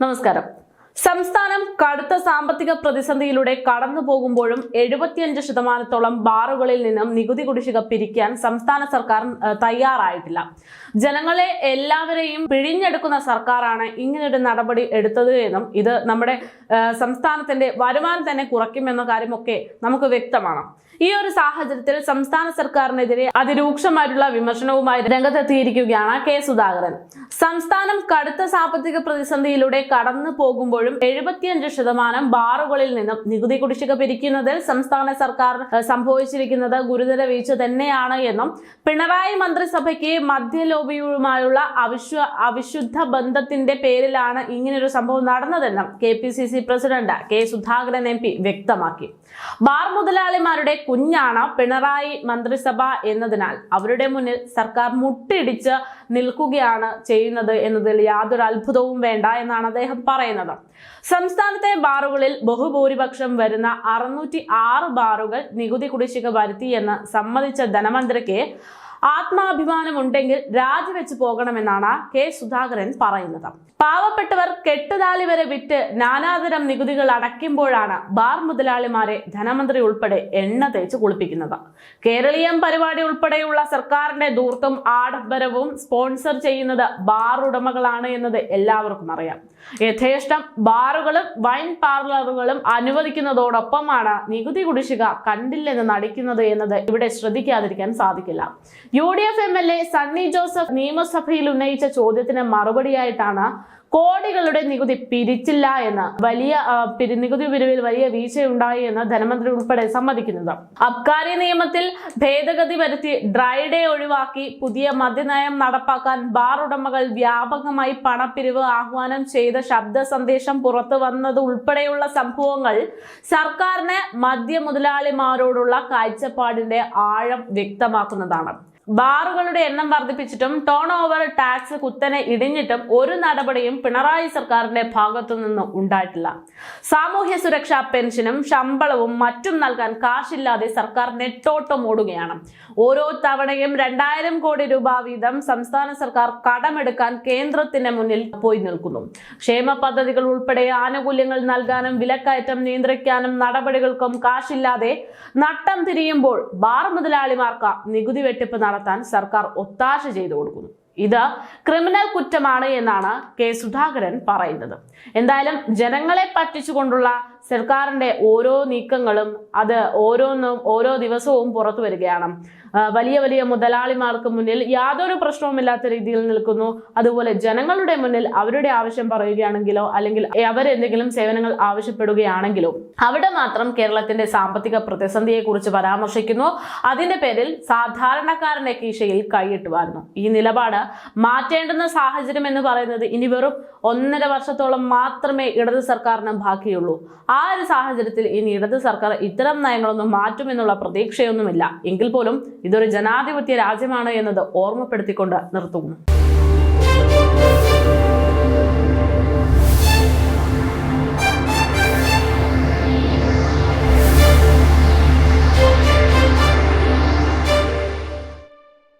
నమస్కారం. സംസ്ഥാനം കടുത്ത സാമ്പത്തിക പ്രതിസന്ധിയിലൂടെ കടന്നു പോകുമ്പോഴും എഴുപത്തിയഞ്ച് ശതമാനത്തോളം ബാറുകളിൽ നിന്നും നികുതി കുടിശ്ശിക പിരിക്കാൻ സംസ്ഥാന സർക്കാർ തയ്യാറായിട്ടില്ല. ജനങ്ങളെ എല്ലാവരെയും പിഴിഞ്ഞെടുക്കുന്ന സർക്കാരാണ് ഇങ്ങനൊരു നടപടി എടുത്തത് എന്നും ഇത് നമ്മുടെ സംസ്ഥാനത്തിന്റെ വരുമാനം തന്നെ കുറയ്ക്കുമെന്ന കാര്യമൊക്കെ നമുക്ക് വ്യക്തമാണ്. ഈ ഒരു സാഹചര്യത്തിൽ സംസ്ഥാന സർക്കാരിനെതിരെ അതിരൂക്ഷമായിട്ടുള്ള വിമർശനവുമായി രംഗത്തെത്തിയിരിക്കുകയാണ് കെ സുധാകരൻ. സംസ്ഥാനം കടുത്ത സാമ്പത്തിക പ്രതിസന്ധിയിലൂടെ കടന്നു പോകുമ്പോഴും എഴുപത്തിയഞ്ച് ശതമാനം ബാറുകളിൽ നിന്നും നികുതി കുടിശ്ശിക പിരിക്കുന്നതിൽ സംസ്ഥാന സർക്കാർ സംഭവിച്ചിരിക്കുന്നത് ഗുരുതര വീഴ്ച തന്നെയാണ് എന്നും പിണറായി മന്ത്രിസഭയ്ക്ക് മദ്യലോബിയുമായുള്ള അവിശ്വ അവിശുദ്ധ ബന്ധത്തിന്റെ പേരിലാണ് ഇങ്ങനൊരു സംഭവം നടന്നതെന്നും K P C C president K Sudhakaran M P വ്യക്തമാക്കി. ബാർ മുതലാളിമാരുടെ കുഞ്ഞാണ് പിണറായി മന്ത്രിസഭ എന്നതിനാൽ അവരുടെ മുന്നിൽ സർക്കാർ മുട്ടിടിച്ച് നിൽക്കുകയാണ് ചെയ്യുന്നത് എന്നതിൽ യാതൊരു അത്ഭുതവും വേണ്ട എന്നാണ് അദ്ദേഹം പറയുന്നത്. സംസ്ഥാനത്തെ ബാറുകളിൽ ബഹുഭൂരിപക്ഷം വരുന്ന അറുന്നൂറ്റി ആറ് ബാറുകൾ നികുതി കുടിശ്ശിക വരുത്തിയെന്ന് സമ്മതിച്ച ധനമന്ത്രിക്ക് ആത്മാഭിമാനമുണ്ടെങ്കിൽ രാജിവെച്ച് പോകണമെന്നാണ് കെ സുധാകരൻ പറയുന്നത്. പാവപ്പെട്ടവർ കെട്ടുതാലി വരെ വിറ്റ് നാനാതരം നികുതികൾ അടയ്ക്കുമ്പോഴാണ് ബാർ മുതലാളിമാരെ ധനമന്ത്രി ഉൾപ്പെടെ എണ്ണ തേച്ച് കുളിപ്പിക്കുന്നത്. കേരളീയം പരിപാടി ഉൾപ്പെടെയുള്ള സർക്കാരിന്റെ ദൂർത്തും ആഡംബരവും സ്പോൺസർ ചെയ്യുന്നത് ബാർ ഉടമകളാണ് എന്നത് എല്ലാവർക്കും അറിയാം. യഥേഷ്ടം ബാറുകളും വൈൻ പാർലറുകളും അനുവദിക്കുന്നതോടൊപ്പമാണ് നികുതി കുടിശ്ശിക കണ്ടില്ലെന്ന് നടിക്കുന്നത് എന്നത് ഇവിടെ ശ്രദ്ധിക്കാതിരിക്കാൻ സാധിക്കില്ല. U D F M L A Sunny Joseph നിയമസഭയിൽ ഉന്നയിച്ച ചോദ്യത്തിന് മറുപടിയായിട്ടാണ് കോടികളുടെ നികുതി പിരിച്ചില്ല എന്ന് വലിയ നികുതി പിരിവിൽ വലിയ വീഴ്ചയുണ്ടായി എന്ന് ധനമന്ത്രി ഉൾപ്പെടെ സമ്മതിക്കുന്നത് അബ്കാരി നിയമത്തിൽ ഭേദഗതി വരുത്തി ഡ്രൈ ഡേ ഒഴിവാക്കി പുതിയ മദ്യനയം നടപ്പാക്കാൻ ബാർ ഉടമകൾ വ്യാപകമായി പണപ്പിരിവ് ആഹ്വാനം ചെയ്ത ശബ്ദ സന്ദേശം പുറത്തു വന്നത് ഉൾപ്പെടെയുള്ള സംഭവങ്ങൾ സർക്കാരിന് മദ്യ മുതലാളിമാരോടുള്ള കാഴ്ചപ്പാടിന്റെ ആഴം വ്യക്തമാക്കുന്നതാണ്. ബാറുകളുടെ എണ്ണം വർദ്ധിപ്പിച്ചിട്ടും ടേൺ ഓവർ ടാക്സ് കുത്തനെ ഇടിഞ്ഞിട്ടും ഒരു നടപടിയും പിണറായി സർക്കാരിന്റെ ഭാഗത്തു നിന്ന് ഉണ്ടായിട്ടില്ല. സാമൂഹ്യ സുരക്ഷാ പെൻഷനും ശമ്പളവും മറ്റും നൽകാൻ കാശില്ലാതെ സർക്കാർ നെട്ടോട്ടം ഓടുകയാണ്. ഓരോ തവണയും രണ്ടായിരം കോടി രൂപ വീതം സംസ്ഥാന സർക്കാർ കടമെടുക്കാൻ കേന്ദ്രത്തിന് മുന്നിൽ പോയി നിൽക്കുന്നു. ക്ഷേമ പദ്ധതികൾ ഉൾപ്പെടെ ആനുകൂല്യങ്ങൾ നൽകാനും വിലക്കയറ്റം നിയന്ത്രിക്കാനും നടപടികൾക്കും കാശില്ലാതെ നട്ടം തിരിയുമ്പോൾ ബാർ മുതലാളിമാർക്ക് നികുതി വെട്ടിപ്പ് നടത്താൻ സർക്കാർ ഒത്താശ ചെയ്തു കൊടുക്കുന്നു. ഇത് ക്രിമിനൽ കുറ്റമാണ് എന്നാണ് കെ സുധാകരൻ പറയുന്നത്. എന്തായാലും ജനങ്ങളെ പറ്റിച്ചുകൊണ്ടുള്ള സർക്കാരിന്റെ ഓരോ നീക്കങ്ങളും അത് ഓരോന്നും ഓരോ ദിവസവും പുറത്തു വരികയാണ്. വലിയ വലിയ മുതലാളിമാർക്ക് മുന്നിൽ യാതൊരു പ്രശ്നവുമില്ലാത്ത രീതിയിൽ നിൽക്കുന്നു. അതുപോലെ ജനങ്ങളുടെ മുന്നിൽ അവരുടെ ആവശ്യം പറയുകയാണെങ്കിലോ അല്ലെങ്കിൽ അവരെന്തെങ്കിലും സേവനങ്ങൾ ആവശ്യപ്പെടുകയാണെങ്കിലോ അവിടെ മാത്രം കേരളത്തിന്റെ സാമ്പത്തിക പ്രതിസന്ധിയെ കുറിച്ച് പരാമർശിക്കുന്നു. അതിന്റെ പേരിൽ സാധാരണക്കാരന്റെ കീശയിൽ കൈയിട്ട് വാരുന്നു. ഈ നിലപാട് മാറ്റേണ്ടുന്ന സാഹചര്യം എന്ന് പറയുന്നത് ഇനി വെറും ഒന്നര വർഷത്തോളം മാത്രമേ ഇടത് സർക്കാരിന് ബാക്കിയുള്ളൂ. ആ ഒരു സാഹചര്യത്തിൽ ഇനി ഇടത് സർക്കാർ ഇത്തരം നയങ്ങളൊന്നും മാറ്റുമെന്നുള്ള പ്രതീക്ഷയൊന്നുമില്ല. എങ്കിൽ പോലും ഇതൊരു ജനാധിപത്യ രാജ്യമാണ് എന്നത് ഓർമ്മപ്പെടുത്തിക്കൊണ്ട് നിർത്തുന്നു.